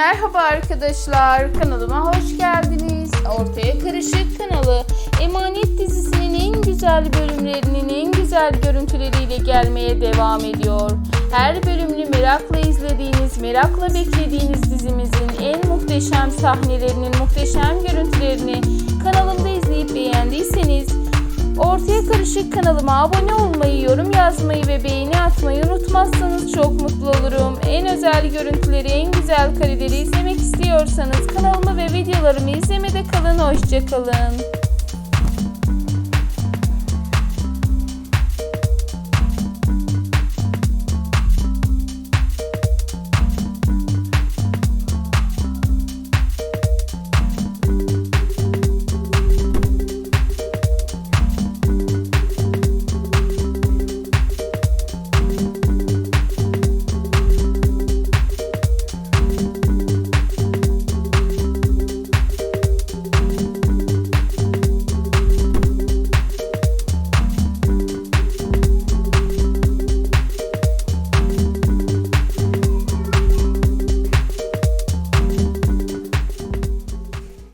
Merhaba arkadaşlar, kanalıma hoş geldiniz. Ortaya Karışık kanalı Emanet dizisinin en güzel bölümlerinin en güzel görüntüleriyle gelmeye devam ediyor. Her bölümünü merakla izlediğiniz, merakla beklediğiniz dizimizin en muhteşem sahnelerinin muhteşem görüntülerini kanalımda izleyip beğendiyseniz Ortaya Karışık kanalıma abone olmayı, yorum yazmayı ve beğeni atmayı unutmazsanız çok mutlu olurum. En özel görüntüleri, en güzel kareleri izlemek istiyorsanız kanalımı ve videolarımı izlemede kalın. Hoşçakalın.